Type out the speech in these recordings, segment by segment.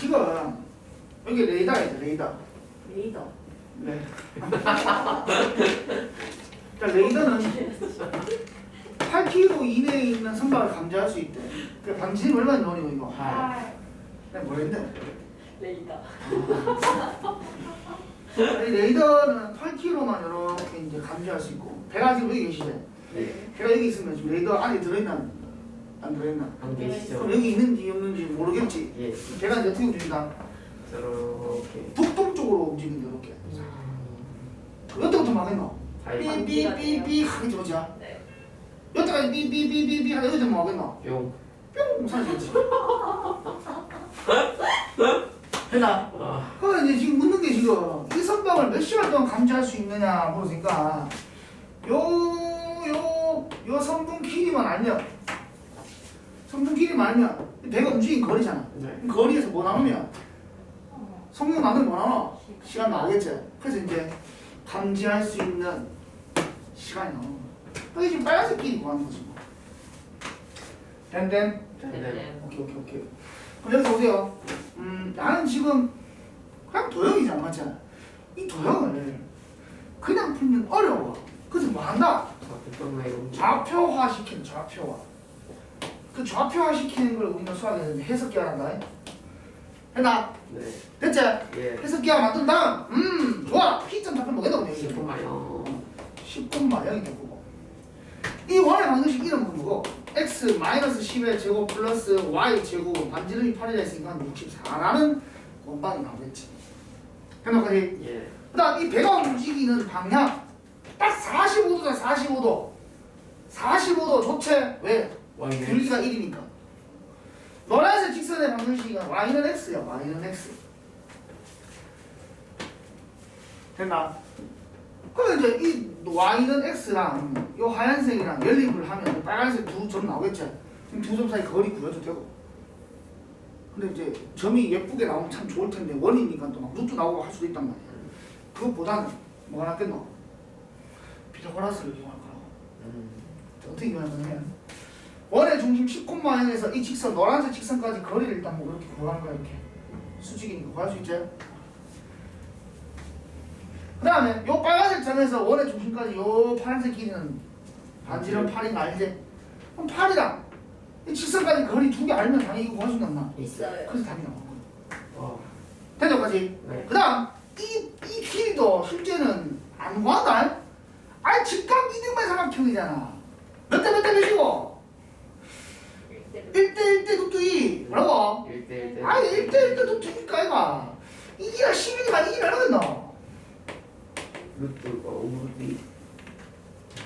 지금 여기 레이더가 있죠 레이더 레이더. 네. 자 레이더는 8km 이내에 있는 선박을 감지할 수 있대 그 방지는 얼마나 넣으니 이거 팔. 내가 뭐랬네 레이더. 이 레이더는 8km만 이렇게 이제 감지할 수 있고 배가 지금 여기 계시죠 네. 배가 여기 있으면 지금 레이더 안에 들어있나 안 들어있나 안 계시죠? 그럼 여기 있는지 없는지 모르겠지 예. 이제 어떻게 움직인다 저렇게. 북동쪽으로 움직인다 이렇게 어때부터 막겠노 다이. 삐삐삐삐 하겠지 그죠 네. 여태까지 삐삐삐삐삐 하다 여기서 막겠노 뿅. 뿅 사라지겠지 했나? 아. 그 이제 지금 묻는 게 지금 이 선박을 몇 시간 동안 감지할 수 있느냐 물으니까 요 요 요 성분 길이만 알면 성분 길이만 알면 배가 움직인 거리잖아 네. 거리에서 뭐 나오면 어. 성분 나누면 뭐 나와? 시간 나오겠지 그래서 이제 감지할 수 있는 시간이 나오는 거야 여기 지금 빨간색 길이 구하는 거지 뭐된 네. 오케이 오케이 오케이 그럼 여기서 보세요 음 나는 지금 그냥 도형이잖아 맞지? 이 도형을 그냥 풀면 어려워 그래서 뭐 한다? 좌표화 시키는 좌표화 그 좌표화 시키는 걸 우리는 수학에서 한다 했나? 네. 됐지? 예. 해석기화 만든 다음 음 좋아 P점 뭐겠다고 내 얘기 잠깐만요. 10콤마 0이 될 거고 이 원의 방정식 이름은 뭐고 x 마이너스 10의 제곱 플러스 y 제곱 반지름이 8이라 했으니까 64라는 원방이 나오겠지 해놓까지 예. 그 다음 이 배가 움직이는 방향 딱 45도잖아 45도 45도 조체 왜? 길이가 1이니까 노란색 직선의 방정식은 y는 x야 y는 x 됐나? 그럼 이제 이 y는 x랑 이 하얀색이랑 연립을 하면 빨간색 두 점 나오겠지? 그럼 두 점 사이 거리 구해도 되고 근데 이제 점이 예쁘게 나오면 참 좋을 텐데 원이니까 또막 루트 나오고 할 수도 있단 말이야 그것보다는 뭐가 낫겠노? 피타고라스를 이용할 거라고 음. 어떻게 이용하냐면 원의 중심 10콤마에서 이 직선 노란색 직선까지 거리를 일단 뭐 그렇게 구하는 거야 이렇게 수직이니까 구할 수 있지 그 다음에 요 빨간색 점에서 원의 중심까지 요 파란색 길이는 반지름 8인 거 알지? 그럼 8이랑 이 직선까지 거리 두 개 알면 당연히 이거 구할 수 있나? 있어요. 그래서 답이 나온 거야 와. 대전까지 네. 그 다음 이, 이 길이도 실제는 안 구한다 아니 직각 이등만 삼각형이잖아 몇 대 몇대 몇이고 1대 1대 루트 2 뭐라고? 1대 1대. 아니 1대 1대 루트 2니까 아이가 이기가 10이니까 이기면 하겠노 루트 어 루트.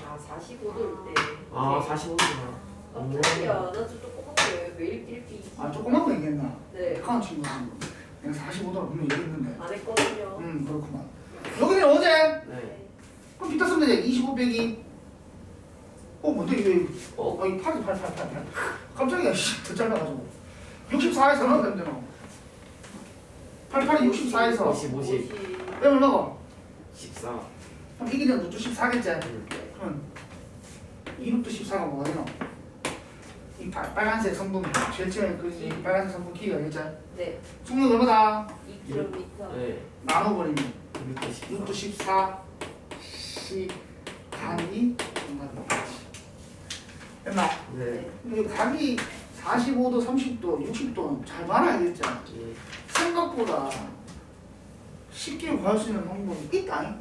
아 45도일 때. 아 45도구나. 아, 깜짝이야. 나 진짜 조그맣게 왜 이렇게 이렇게. 아 조그만 거 얘기했나? 네. 백화원 친구가 내가 45도라고 분명히 얘기했는데 안 했거든요. 음 그렇구만 여기는 어제 네. 그럼 비타 쓰면 되지 25 빼기 어 뭔데 이게 어. 아, 이 8이 8, 8, 8, 8. 깜짝이야, 씨, 더 짧아가지고. 64에서 얼마 되면 되노? 88이 64에서 50 50. 빼면 얼마고? 14. 그럼 이게 되면 루트 14겠지? 음. 그럼 2루트 14가 뭐가 되노? 이 파, 빨간색 성분, 제일 처음에 그지 빨간색 성분 키가 겠지? 네. 속력 얼마다? 2km. 네. 나눠버리면 루트 14. 루트 14, 10, 간이 정답이 되지. 됐나? 네. 근데 각이 45도, 30도, 60도는 잘 봐놔야겠지? 예. 생각보다 쉽게 구할 수 있는 방법이 있다.